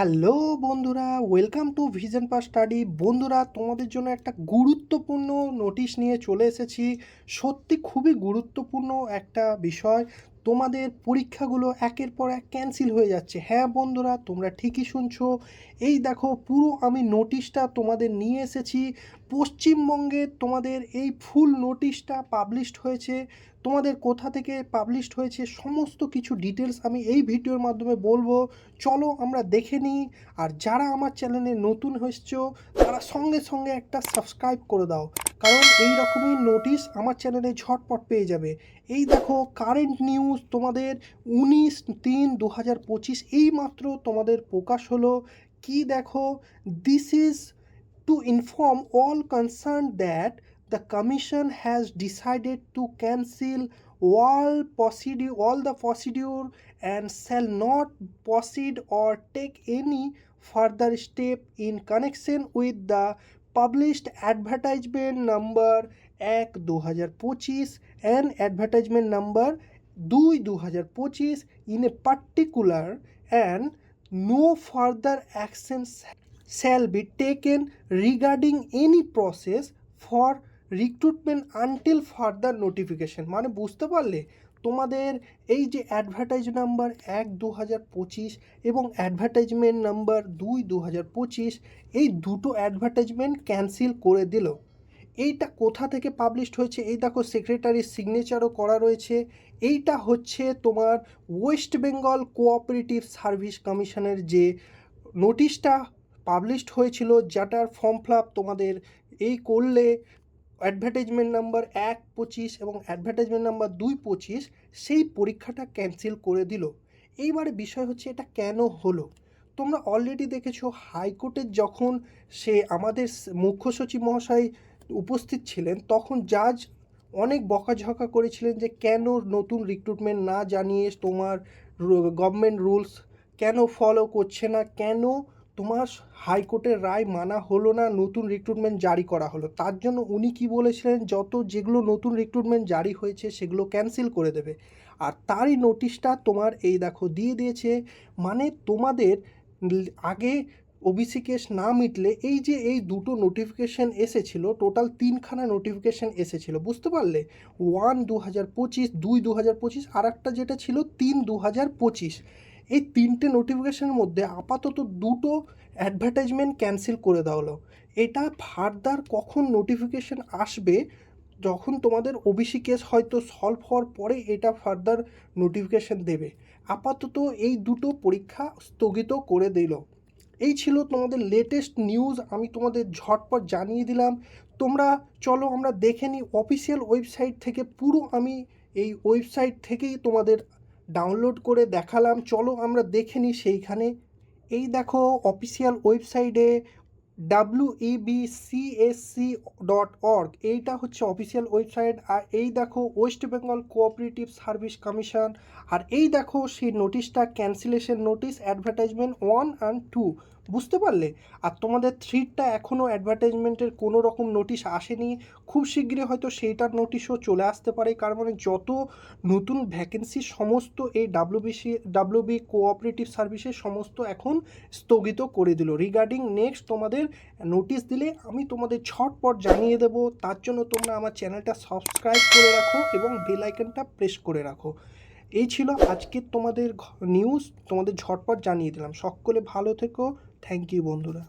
Hello বন্ধুরা, welcome to vision pass study. বন্ধুরা, তোমাদের জন্য একটা গুরুত্বপূর্ণ নোটিশ নিয়ে চলে এসেছি। সত্যি খুবই গুরুত্বপূর্ণ একটা বিষয়। তোমাদের পরীক্ষাগুলো একের পর এক ক্যান্সেল হয়ে যাচ্ছে। হ্যাঁ বন্ধুরা, তোমরা ঠিকই শুনছো। এই দেখো, পুরো আমি নোটিশটা তোমাদের নিয়ে এসেছি। পশ্চিমবঙ্গে তোমাদের এই ফুল নোটিশটা পাবলিশড হয়েছে। তোমাদের কোথা থেকে পাবলিশড হয়েছে সমস্ত কিছু ডিটেলস আমি এই ভিডিওর মাধ্যমে বলব। চলো আমরা দেখে নিই। আর যারা আমার চ্যানেলে নতুন হয়েছ, তারা সঙ্গে সঙ্গে একটা সাবস্ক্রাইব করে দাও। কারণ এই রকমের নোটিশ আমার চ্যানেলে ঝটপট পেয়ে যাবে। এই দেখো কারেন্ট নিউজ তোমাদের উনিশ তিন দু হাজার পঁচিশ এইমাত্র তোমাদের প্রকাশ হলো। কি দেখো? This is to inform all concern that the commission has decided to cancel all procedure all the procedure and shall not proceed or take any further step in connection with the published advertisement number এক দু হাজার পঁচিশ and advertisement number দুই দু হাজার পঁচিশ in a particular and no further actions shall be taken regarding any process for recruitment until further notification মানে বুঝতে পারলে তোমাদের এই যে অ্যাডভার্টাইজ নাম্বার এক দু হাজার পঁচিশ এবং অ্যাডভার্টাইজমেন্ট নাম্বার দুই দু হাজার পঁচিশ, এই দুটো অ্যাডভার্টাইজমেন্ট ক্যান্সেল করে দিল। এইটা কোথা থেকে পাবলিশড হয়েছে? এই দেখো সেক্রেটারির সিগনেচারও করা রয়েছে। এইটা হচ্ছে তোমার ওয়েস্ট বেঙ্গল কোঅপারেটিভ সার্ভিস কমিশনের যে নোটিশটা পাবলিশড হয়েছিল, যেটার ফর্ম ফিল তোমাদের এই করলে অ্যাডভার্টাইজমেন্ট নাম্বার এক পঁচিশ এবং অ্যাডভার্টাইজমেন্ট নাম্বার দুই পঁচিশ সেই পরীক্ষাটা ক্যান্সেল করে দিল। এইবারে বিষয় হচ্ছে এটা কেন হলো? তোমরা অলরেডি দেখেছ হাইকোর্টের যখন সে আমাদের মুখ্য সচিব মহাশয় উপস্থিত ছিলেন, তখন জাজ অনেক বকাঝকা করেছিলেন যে কেন নতুন রিক্রুটমেন্ট না জানিয়ে তোমার গভর্নমেন্ট রুলস কেন ফলো করছে না, কেন তোমার হাইকোর্টের রায় মানা হলো না, নতুন রিক্রুটমেন্ট জারি করা হলো। তার জন্য উনি কি বলেছিলেন? যত যেগুলো নতুন রিক্রুটমেন্ট জারি হয়েছে, সেগুলো ক্যান্সেল করে দেবে। আর তারই নোটিশটা তোমার এই দেখো, দিয়ে দিয়েছে মানে তোমাদের আগে ওবিসি কেস না মিটলে এই যে এই দুটো নোটিফিকেশান এসেছিল টোটাল তিনখানা নোটিফিকেশান এসেছিল, বুঝতে পারলে? ওয়ান দু হাজার পঁচিশ, দুই দু হাজার পঁচিশ আর একটা যেটা ছিল তিন দু হাজার পঁচিশ। এই তিনটে নোটিফিকেশনের মধ্যে আপাতত দুটো অ্যাডভার্টাইজমেন্ট ক্যান্সেল করে দেওয়া হলো। এটা ফার্দার কখন নোটিফিকেশন আসবে, যখন তোমাদের ওবিসি কেস হয়তো সলভ হওয়ার পরে এটা ফার্দার নোটিফিকেশান দেবে। আপাতত এই দুটো পরীক্ষা স্থগিত করে দিল। এই ছিল তোমাদের লেটেস্ট নিউজ আমি তোমাদের ঝটপট জানিয়ে দিলাম। তোমরা চলো আমরা দেখে নিই অফিসিয়াল ওয়েবসাইট থেকে পুরো আমি এই ওয়েবসাইট থেকেই তোমাদের ডাউনলোড করে দেখালাম। চলো আমরা দেখে নিই সেইখানে। এই দেখো অফিসিয়াল ওয়েবসাইটে W B CSC dot org এইটা হচ্ছে অফিসিয়াল ওয়েবসাইট আর এই দেখো West Bengal cooperative service commission আর এই দেখো সেই নোটিশটা cancellation notice advertisement one and two বুঝতে পারলে? আর তোমাদের থ্রিটা এখনও অ্যাডভার্টাইজমেন্টের কোনো রকম নোটিশ আসেনি। খুব শীঘ্রই হয়তো সেইটার নোটিশও চলে আসতে পারে। কারণ মানে যত নতুন ভ্যাকেন্সি সমস্ত এই ডাব্লিউবিসি ডাব্লিউবি কোঅপারেটিভ সার্ভিসের সমস্ত এখন স্থগিত করে দিল। রিগার্ডিং নেক্সট তোমাদের নোটিশ দিলে আমি তোমাদের ছটপট জানিয়ে দেব। তার জন্য তোমরা আমার চ্যানেলটা সাবস্ক্রাইব করে রাখো এবং বেল আইকনটা প্রেস করে রাখো। এই ছিল আজকের তোমাদের নিউজ তোমাদের ঝটপট জানিয়ে দিলাম। সকলে ভালো থেকো। থ্যাংক ইউ বন্ধুরা।